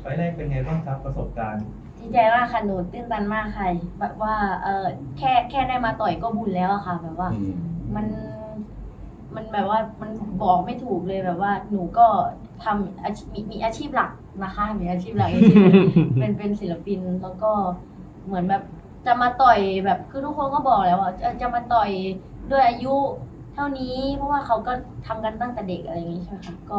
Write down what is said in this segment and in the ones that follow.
ไฟล์แรกเป็นไงบ้างครับประสบการณ์ ดีใจมากค่ะหนูตื้นตันมากค่ะแบบว่าเออแค่แค่ได้มาต่อยก็บุญแล้วอะค่ะ แบบว่าอืมมัน มันแบบว่ามันบอกไม่ถูกเลยแบบว่า หนูก็ทำอาชีพมีมีอาชีพหลักนะคะ มีอาชีพหลักอาชีพหนึ่งเป็นเป็นศิลปินแล้วก็เหมือนแบบจะมาต่อยแบบคือทุกคนก็บอกแล้วว่าจะจะมาต่อยด้วยอายุเท่านี้ เพราะว่าเขาก็ทำกันตั้งแต่เด็กอะไรอย่างนี้ใช่ไหมคะก็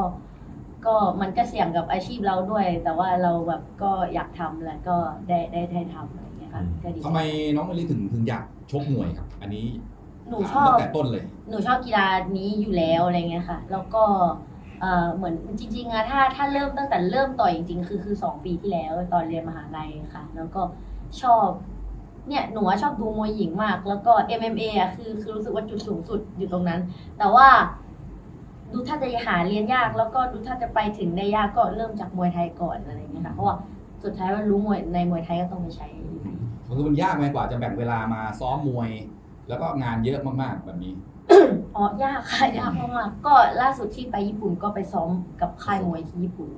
ก็มันก็เสี่ยงกับอาชีพเราด้วย แต่ว่าเราแบบก็อยากทำแล้วก็ได้ได้ได้ทำอะไรอย่างเงี้ยค่ะก็ดีใจทำไมน้องมะลิถึงถึงอยากชกมวยครับ อันนี้หนูถามชอบตั้งแต่ต้นเลย หนูชอบกีฬานี้อยู่แล้วอะไรเงี้ยค่ะ แล้วก็เอ่อเหมือนจริงๆอะถ้าถ้าเริ่มตั้งแต่เริ่มต่อยจริงๆ คือคือสองปีที่แล้วตอนเรียนมหาลัยค่ะ แล้วก็ชอบเนี่ยหนูอะชอบดูมวยหญิงมาก แล้วก็ MMA อะคือคือรู้สึกว่าจุดสูงสุดอยู่ตรงนั้น แต่ว่า ดูถ้าจะหาเรียนยากแล้วก็ดูถ้าจะไปถึงได้ยากก็เริ่มจากมวยไทยก่อนอะไรเงี้ยค่ะเพราะว่าสุดท้ายว่ารู้มวยในมวยไทยก็ต้องไปใช้อยู่ดีคือมันยากไหมกว่าจะแบ่งเวลามาซ้อมมวย แล้วก็งานเยอะมากๆแบบนี้อ๋อยากค่ะยากมากๆก็ล่าสุดที่ไปญี่ปุ่นก็ไปซ้อมกับค่ายมวยที่ญี่ปุ่น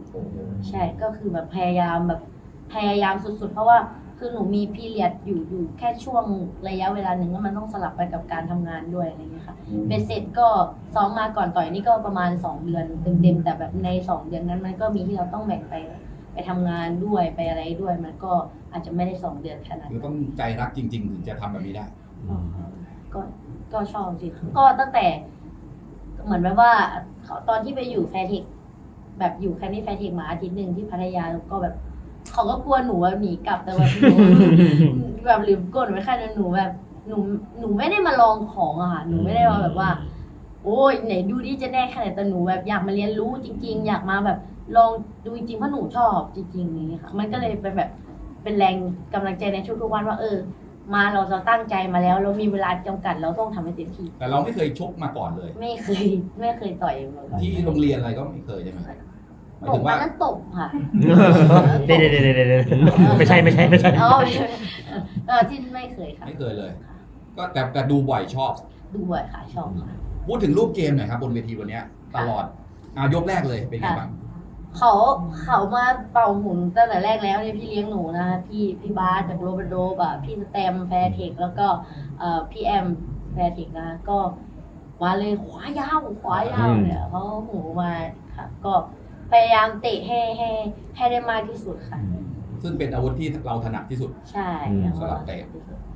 ใช่ก็คือแบบพยายามแบบพยายามสุดๆ เพราะว่า คือหนูมีพีเรียดอยู่อยู่แค่ช่วงระยะเวลาหนึ่งแล้วมันต้องสลับไปกับการทำงานด้วยอะไรเงี้ยค่ะเบ็ดเสร็จก็ซ้อมมาก่อนต่อยนี่ก็ประมาณ 2 เดือนเต็มๆแต่แบบใน 2 เดือนนั้นมันก็มีที่เราต้องแบ่งไปไปทำงานด้วยไปอะไรด้วย มันก็อาจจะไม่ได้ 2 เดือนขนาดคือนั้นต้องใจรักจริง ๆ ถึงจะทำแบบนี้ได้ก็ก็ชอบสิก็ตั้งแต่ เหมือนแบบว่าเขาตอนที่ไปอยู่แฟร์เทคแบบอยู่แคมป์ที่แฟร์เทคมาอาทิตย์หนึ่งที่พัทยาแล้วก็แบบ เขาก็กลัวหนูว่าหนีกลับแต่แบบหนูแบบลืมกดไว้ค่ะหนูแบบหนูหนูไม่ได้มาลองของอะค่ะหนูไม่ได้มาแบบว่า โอ้ยไหนดูดิจะแน่ขนาดแต่หนูแบบอยากมาเรียนรู้จริง ๆ อยากมาแบบลองดูจริงๆเพราะหนูชอบจริงๆอย่างนี้ค่ะ มันก็เลยเป็นแบบเป็นแรงกำลังใจในทุกๆวันว่า เออ มาเราเราตั้งใจมาแล้ว เรามีเวลาจำกัดเราต้องทำให้เต็มที่แต่เราไม่เคยชกมาก่อนเลย ไม่เคยไม่เคยต่อยมาก่อนที่โรงเรียนอะไรก็ไม่เคยใช่ไหม หมายตถึบงมัว่านนั้นตบค่ะเดี๋ยวเดี๋ยวเดี๋ยวเดี๋ยวไม่ใช่ไม่ใช่ไม่ใช่ อ๋อไม่ใช่เออที่ไม่เคยค่ะ ไม่เคยเลย ก็แต่แต่ดูบ่อยชอบ ดูบ่อยค่ะชอบค่ะ พูดถึงรูปเกมหน่อยครับบนเวทีวันเนี้ย ตลอดอายกแรกเลยเป็นไงบ้างเขาเขามาเป่าหมุนตั้งแต่แรกแล้วเนี่ยพี่เลี้ยงหนูนะคะพี่พี่บาสจากโรบันโดบอะพี่สแตมแฟร์เทคแล้วก็เอ่อพี่แอมแฟร์เทคนะคะก็มาเลยขวายาวขวายาวเนี่ยเขาหมูมาค่ะ ก็ พยายามเตะให้ให้ให้ได้มากที่สุดค่ะ ซึ่งเป็นอาวุธที่เราถนัดที่สุด ใช่สำหรับเตะ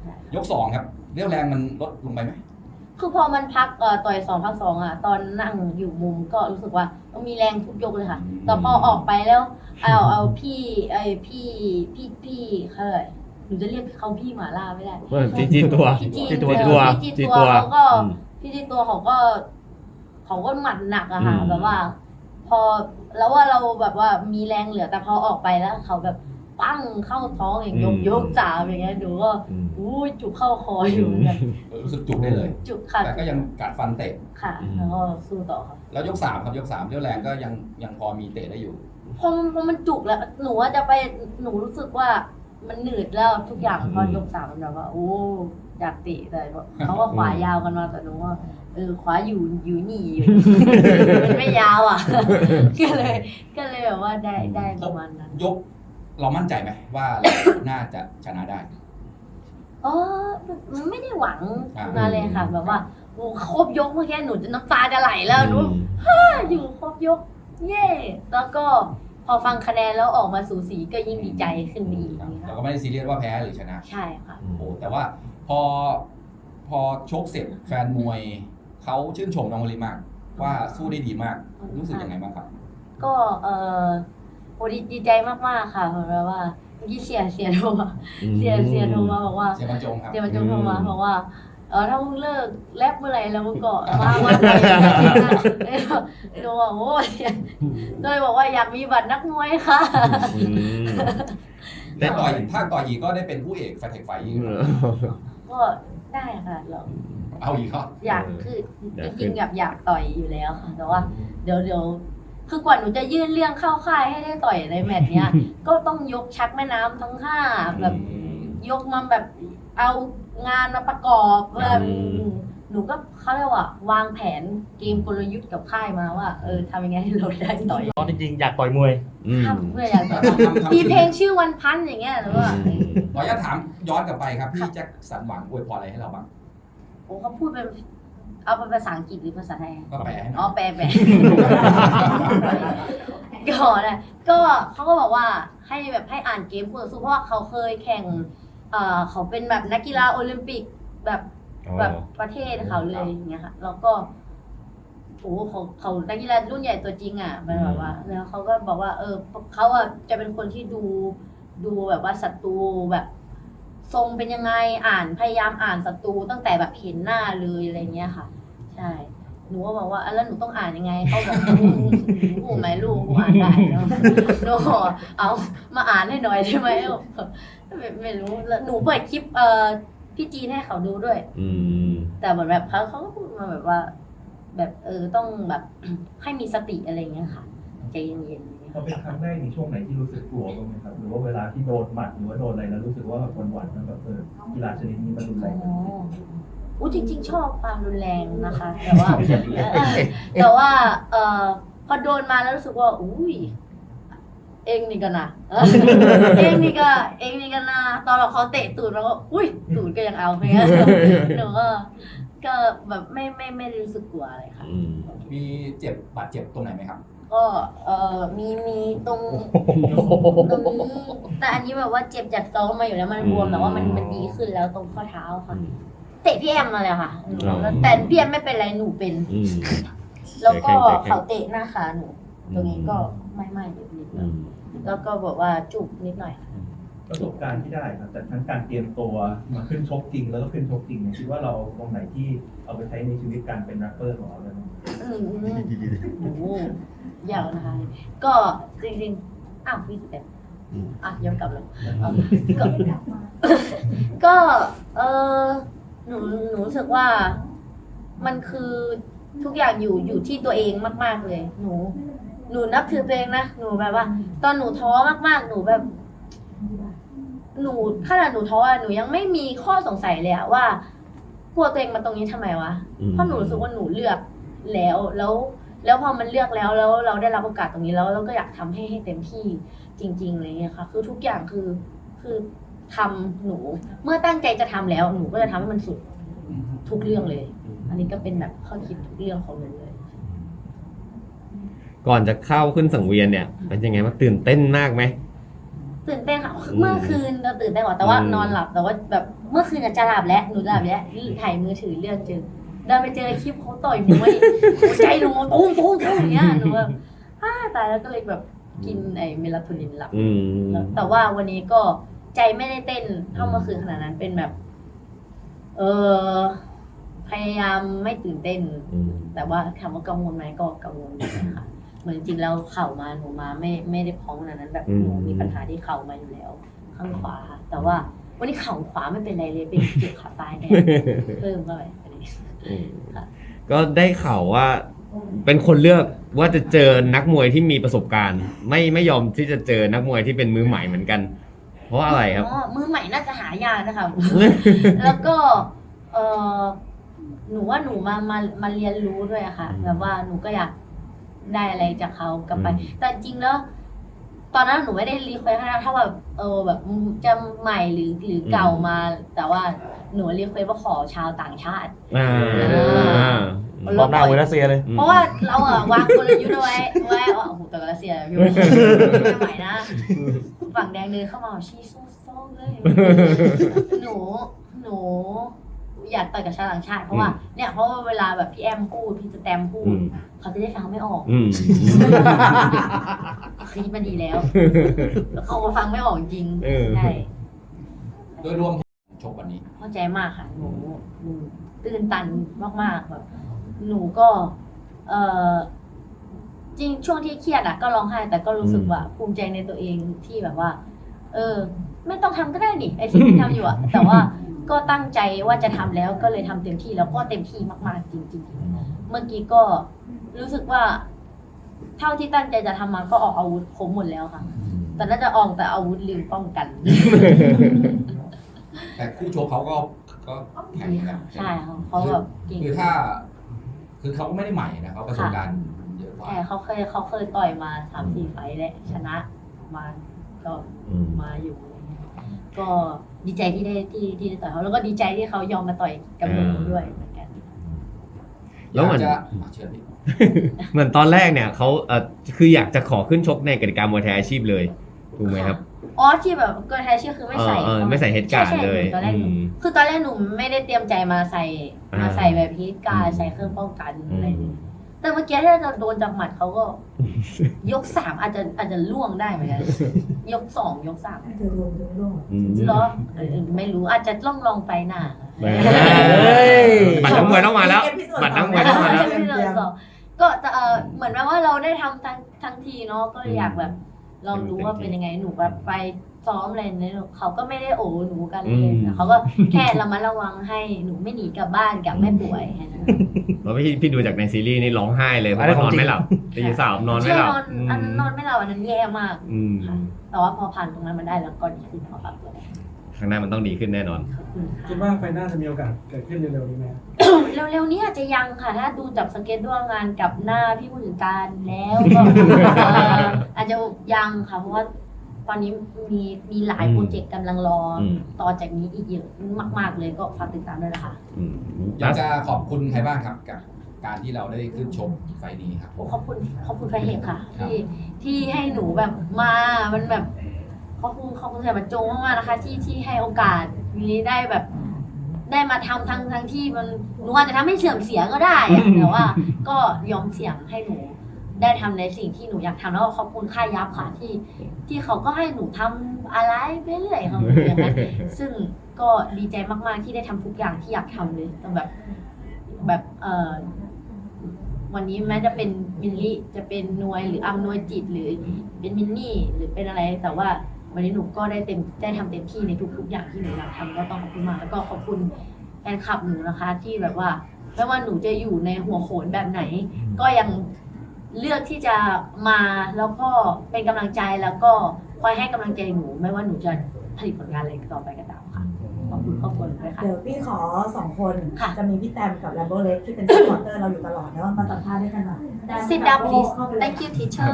ใช่ยกสองครับเรี่ยวแรงมันลดลงไปไหม คือพอมันพักเอ่อต่อยสองพักสองอะ ตอนนั่งอยู่มุมก็รู้สึกว่าต้องมีแรงทุกยกเลยค่ะ แต่พอออกไปแล้ว เอาเอาพี่ไอพี่พี่พี่เขาเลยหนูจะเรียกเขาพี่หมาล่าไม่ได้จีจีตัวพี่จีนจีตัวเออตัวพี่จีจีตัวเขาก็อืมพี่จีตัวเขาก็เขาก็หมัดหนักอะค่ะอืมแบบว่า พอแล้วว่าเราแบบว่ามีแรงเหลือแต่พอออกไปแล้ว เขาแบบปั้งเข้าท้องอย่างยกยกจ่าอย่างเงี้ยดูก็อืมอู้ยจุกเข้าคออยู่เหมือนกันรู้สึกจุกได้เลย จุกค่ะแต่ก็ยังกัดฟันเตะค่ะอืมแล้วก็สู้ต่อค่ะแล้วยกสามครับยกสามเรี่ยวแรงก็ยังยังพอมีเตะได้อยู่พอมันพอมันจุกแล้ว หนูว่าจะไปหนูรู้สึกว่ามันหนืดแล้วทุกอย่างพอยกสามมันแบบว่าโอ้อยากติแต่ว่าเขาก็ขวายาวกันมาแต่หนูว่า เออขวาอยู่อยู่นี่อยู่มันไม่ยาวอะ ก็เลย ก็เลยแบบว่าได้ได้ประมาณนั้นยก เรามั่นใจไหมว่าเราน่าจะชนะได้ อ๋อมันไม่ได้หวังอ่ามาเลยค่ะ แบบว่าโอ้ครบยกเมื่อกี้หนูจะน้ำตาจะไหลแล้วหนูอยู่ครบยก เย่แล้วก็พอฟังคะแนนแล้วออกมาสูสีก็ยิ่งดีใจขึ้นไปอีกครับนะคะเราก็ไม่ได้ซีเรียสว่าแพ้หรือชนะ ใช่ค่ะโอ้โหแต่ว่าพอพอชกเสร็จแฟนมวย เขาชื่นชมน้องมะลิมาก ว่าสู้ได้ดีมาก รู้สึกยังไงบ้างครับ ก็เออโอ้ดีดีใจมากๆค่ะเพราะว่าเมื่อกี้เสียเสียโทรมาเสียเสียโทรมาบอกว่าเสียบรรจงครับเสียมันจงโทรมาอืมบอกว่าเออถ้ามึงเลิกแรปเมื่อไหร่แล้วมึงก็มาวันไหนหนูบอกโอ้ยก็เลยบอกว่าอยากมีบัตรนักมวยค่ะอืมได้ต่อยถ้าต่อยอีกก็ได้เป็นผู้เอกแฟนเทคไฟอีก ก็ได้ค่ะเราเอาอีกครับอยากคืออยากจขึ้รินงๆแบบอยากต่อยอยู่แล้วค่ะแต่ว่าเดี๋ยวเดี๋ยวคือกว่าหนูจะยื่นเรื่องเข้าค่ายให้ได้ต่อยในแมตช์เนี้ย ก็ต้องยกชักแม่น้ำทั้งห้าแบบยกมาแบบเอางานมาประกอบแบบอืม หนูก็เขาเรียกว่าวางแผนเกมกลยุทธ์กับค่ายมาว่าเออทำยังไงให้เราได้ต่อยตอนจริงๆอยากต่อยมวยอืม ทำเพื่ออยากต่อยทำทำทำมีเพลงชื่อวันพันอย่างเงี้ยหรือว่าอืมขออนุญาตถามย้อนกลับไปครับพี่แจ็คสันหวังอวยพรอะไรให้เราบ้างโอ้เขาพูดเป็นเอาเป็นภาษาอังกฤษหรือภาษาไทย ก็แปลให้หอ๋น่ออยแปลแปลก็นะก็เขาก็บอกว่าให้แบบให้อ่านเกมคู่ต่อสู้เพราะว่าเขาเคยแข่งเอ่อเขาเป็นแบบนักกีฬาโอลิมปิกแบบ แบบประเทศเขาเลยอย่างเงี้ยค่ะแล้วก็โอ้เขาเขานักกีฬารุ่นใหญ่ตัวจริงอะมันแบบว่า แล้วเขาก็บอกว่า เออเขาอะจะเป็นคนที่ดูดูแบบว่าศัตรูแบบทรงเป็นยังไงอ่านพยายามอ่านศัตรูตั้งแต่แบบเห็นหน้าเลยอะไรเงี้ยค่ะ ใช่หนูก็บอกว่าอะแล้วหนูต้องอ่านยังไงเขาบอกกูไหมลูกกูอ่านได้เนาะหนูบอกเอามาอ่านให้หน่อยได้ไหมไม่ไม่รู้แล้วหนูเปิดคลิปเอ่อ พี่จีนให้เขาดูด้วย อืม แต่เหมือนแบบเขาเขาก็พูดมาแบบว่า แบบเออต้องแบบ ให้มีสติอะไรเงี้ยค่ะใจเย็นๆอะไรเงี้ยพอเป็นครั้งแรกในช่วงไหนที่รู้สึกกลัวบ้างไหมครับ หรือว่าเวลาที่โดนหมัดหรือว่าโดนอะไรแล้วรู้สึกว่าแบบหวั่นๆมันแบบเออกีฬาชนิดนี้มันรุนแรงอ๋ออู้จริง ๆ ชอบความรุนแรงนะคะ แต่ว่า แต่ว่า เออพอโดนมาแล้วรู้สึกว่า อุ้ย เองนี่กันนะเองนี่ก็เองนี่กันนะตอนเราเขาเตะตูดเราก็อุ้ยตูดก็ยังเอาเงี้ยหนูก็ก็แบบไม่ไม่ไม่ได้รู้สึกกลัวอะไรค่ะอืมมีเจ็บบาดเจ็บตรงไหนไหมครับ ก็เออมีมีตรงตรงนี้แต่อันนี้แบบว่าเจ็บจากซ้อมมาอยู่แล้วมันบวมแต่ว่ามันมันดีขึ้นแล้วตรงข้อเท้าค่ะ เตะพี่แอมมาเลยค่ะหนูแล้วแต่พี่แอมไม่เป็นไรหนูเป็นอืมแล้วก็ใจแข็งใจแข็งเขาเตะหน้าขาหนูตรงนี้ก็ ไม่ไม่นิดนิดอืมแล้วก็บอกว่าจุบนิดหน่อยค่ะประสบการณ์ที่ได้ครับแต่ทั้งการเตรียมตัวมาขึ้นชกจริง แล้วก็ขึ้นชกจริงเนี่ยคิดว่าเราตรงไหนที่เอาไปใช้ในชีวิตการเป็นแรปเปอร์ของเราได้ไหมอืมโอ้โหยาวนะคะ ก็จริงๆ อ้าวพี่สเต็ปอืมอะย้อนกลับเลยเอาก็ก็เออหนูหนูรู้สึกว่า มันคือทุกอย่างอยู่อยู่ที่ตัวเองมาก ๆเลย หนู หนูนับถือตัวเองนะหนูแบบว่า ตอนหนูท้อมากๆ หนูแบบ หนูขนาดหนูท้ออะหนูยังไม่มีข้อสงสัยเลยอะว่ากลัวตัวเองมาตรงนี้ทำไมวะอืม เพราะหนูรู้สึกว่าหนูเลือกแล้วแล้ว แล้วพอมันเลือกแล้วแล้วเราได้รับโอกาสตรงนี้แล้วเราก็อยากทำให้ให้เต็มที่จริงๆอะไรเงี้ยค่ะ คือทุกอย่างคือคือทำหนูเมื่อตั้งใจจะทำแล้ว หนูก็จะทำให้มันสุดทุกเรื่องเลย อันนี้ก็เป็นแบบข้อคิดทุกเรื่องของหนูเลย ก่อนจะเข้าขึ้นสังเวียนเนี่ยเป็นยังไงว่างตื่นเต้นมากไหมตื่นเต้นค่ะเมื่อคืนเราตื่นเต้นกว่าแต่ว่าอืมนอนหลับแต่ว่าแบบเมื่อคืนอะจะหลับแล้วหนูจะหลับแล้วถ่ายมือถือเรื่องเจอเดินไปเจอคลิปเขาต่อยมวยหัวใจหนูตุ้มตุ้มตุ้มอย่างเงี้ยหนูแบบอ้าตายแล้วก็เลยแบบกินไอ้เมลาโทนินหลับอืมแล้วแต่ว่าวันนี้ก็ใจไม่ได้เต้นเท่าเมื่อคืนขนาดนั้นเป็นแบบ เออพยายามไม่ตื่นเต้นอืมแต่ว่าถามว่ากังวลไหมก็กังวลอยู่นะคะ เหมือนจริงๆแล้วเข่ามาหนูมาไม่ไม่ได้พ้องขนาดนั้นแบบหนูมีปัญหาที่เข่ามาอยู่แล้ว ข้างขวาค่ะ แต่ว่าวันนี้เข่าขวาไม่เป็นไรเลยเป็นเจ็บขาซ้ายแทนเพิ่มเข้าไปอันนี้อืมก็ได้ข่าวว่าเป็นคนเลือกว่าจะเจอนักมวยที่มีประสบการณ์ ไม่ไม่ยอมที่จะเจอนักมวยที่เป็นมือใหม่เหมือนกัน เพราะอะไรครับอ๋อมือใหม่น่าจะหายากนะคะแล้วก็เออหนูว่าหนูมามามาเรียนรู้ด้วยอะค่ะอืมแบบว่าหนูก็อยาก ได้อะไรจากเขากลับไปอืมแต่จริงแล้วตอนนั้นหนูไม่ได้รีเควสให้นะถ้าแบบเออแบบจะใหม่หรือหรือเก่ามา แต่ว่าหนูรีเควสว่าขอชาวต่างชาติอ่าอ่ารอบหน้ามวยรัสเซียเลย เพราะว่าเราอะวางกลยุทธ์เอาไว้ไว้ว่าโอ้โหแต่รัสเซียพี่ไม่ไหวนะ ฝั่งแดงเดินเข้ามาชี้โซ่โซ่เลย หนูหนู อยากต่อยกับชาวต่างชาติเพราะว่าเนี่ยเพราะว่าเวลาแบบพี่แอมพูดพี่สแตมพูอืดมเขาจะได้ฟังไม่ออกอืมคิดมาดีแล้ว แล้วเขาก็ฟังไม่ออกจริงเออใช่โดยรวมชกวันนี้เข้าใจมากค่ะหนูหนูตื่นตันมากๆแบบหนูก็ เออจริงช่วงที่เครียดอะก็ร้องไห้ แต่ก็รู้สึกว่า ภูมิใจในตัวเองที่แบบว่า เออ ไม่ต้องทำก็ได้นี่ไอ้ที่พี่ทำอยู่อะแต่ว่า ก็ตั้งใจว่าจะทำแล้วก็เลยทำเต็มที่แล้วก็เต็มที่มากๆจริง ๆ เมื่อกี้ก็รู้สึกว่า เท่าที่ตั้งใจจะทำมาก็ออกอาวุธครบหมดแล้วค่ะ แต่น่าจะออกแต่อาวุธลืมป้องกัน แต่คู่ชกเขาก็ก็แข่งกันใช่ค่ะเขาแบบเก่งคือถ้า คือเขาก็ไม่ได้ใหม่นะเขาประสบการณ์เยอะกว่าใช่เขาเคยเขาเคยต่อยมาสามสี่ไฟต์และชนะมาก็อืมมาอยู่ ก็ดีใจที่ได้ที่ที่ได้ต่อยเขาแล้วก็ดีใจที่เขายอมมาต่อยกับหนูด้วยเหมือนกัน แล้วเหมือนอยากจะอะเชิญพี่เหมือนตอนแรกเนี่ยเขาเออคืออยากจะขอขึ้นชกในกติกามวยไทยอาชีพเลยถูกไหมครับอ๋อที่แบบเกินไทยชื่อคือไม่ใส่เออเออไม่ใส่ head guard ใช่ใช่เลยตอนแรกหนู อืม คือตอนแรกหนูไม่ได้เตรียมใจมาใส่อ่ามมาใส่แบบฮิตการอืม ใส่เครื่องป้องกันอือะไรม แต่เมื่อกี้ถ้าเราโดนจับหมัดเขาก็ ยกสามอาจจะอาจจะล่วงได้เหมือนกันยกสองยกสามเธอรวมถึงโลกอืมเหรอเออไม่รู้อาจจะต้องลองไปหน้าเฮ้ยบัตรนักมวยต้องมาแล้วบัตรนักมวยต้องมาแล้วไม่เลยสองก็จะเออเหมือนแบบว่าเราได้ทำทั้งทั้งทีเนาะก็เลยอยากแบบเรารู้ว่าเป็นยังไงหนูแบบไป ซ้อมอะไรเนี่ยเขาก็ไม่ได้โอ้หนูกันเลยอืมนะเขาก็แค่ระมัดระวังให้หนูไม่หนีกลับบ้านกับแม่ป่วยแค่นั้นแล้วพี่พี่ดูจากในซีรีส์นี่ร้องไห้เลยเพราะอันนั้ว่านนอนของจริงไม่หลับตีสามนอนไม่ใช่หลับนอนอันนั้นนอนไม่หลับอันนั้นแย่มากอืมค่ะแต่ว่าพอผ่านตรงนั้นมาได้แล้วก็ดีขึ้นพอปรับตัวได้ข้างหน้ามันต้องดีขึ้นแน่นอนขอบคุณค่ะคิดว่าไฟหน้าจะมีโอกาสเกิดขึ้นเร็วๆนี้ไหมเร็วๆนี้อาจจะยังค่ะ ถ้าดูจากสเก็ตด้วยงานกับหน้าพี่ผู้จัดการแล้วก็เอ่ออาจจะยังค่ะเพราะว่า ตอนนี้มีมีหลายอืมโปรเจกต์กำลังรออมต่อจากนี้อีกเยอะมาก ๆ เลยก็ฝากติดตามด้วยนะคะอืมอยากจะขอบคุณใครบ้างครับกับการที่เราได้ขึ้นชกไฟล์นี้ครับโอ้ขอบคุณขอบคุณแฟนเฮกค่ะครับที่ที่ให้หนูแบบมามันแบบขอบคุณขอบคุณแสบรรจงมากๆนะคะ ที่ที่ให้โอกาสนี้ได้แบบได้มาทำทั้งทั้งที่มันหนูอาจจะทำให้เสื่อมเสียก็ได้อะแต่ว่าก็ยอมเสี่ยงให้หนู ได้ทำในสิ่งที่หนูอยากทำแล้วก็ขอบคุณค่ายยับค่ะที่ที่เขาก็ให้หนูทำอะไรไปเรื่อยค่ะอย่างนั้นซึ่งก็ดีใจมากๆที่ได้ทำทุกอย่างที่อยากทำเลยแต่แบบแบบเออวันนี้แม้จะเป็นมินลี่จะเป็นนวยหรืออัมนวยจิตหรือเป็นมินนี่หรือเป็นอะไร แต่ว่าวันนี้หนูก็ได้เต็มได้ทำเต็มที่ในทุก ๆ อย่างที่หนูอยากทำก็ต้องขอบคุณมากแล้วก็ขอบคุณแฟนคลับหนูนะคะ ที่แบบว่าไม่ว่าหนูจะอยู่ในหัวโขนแบบไหน ก็ยัง เลือกที่จะมาแล้วก็เป็นกำลังใจแล้วก็คอยให้กำลังใจหนู ไม่ว่าหนูจะผลิตผลงานอะไรต่อไปก็ตามค่ะ ขอบคุณครอบครัวหนูด้วยค่ะ เดี๋ยวพี่ขอสองคนค่ะ จะมีพี่แตมกับแลมโบเล็กที่เป็นสปอร์เตอร์เราอยู่ตลอดแล้วมาสัมภาษณ์ด้วยกันหน่อย Sit down please เข้าไปเลย thank you teacher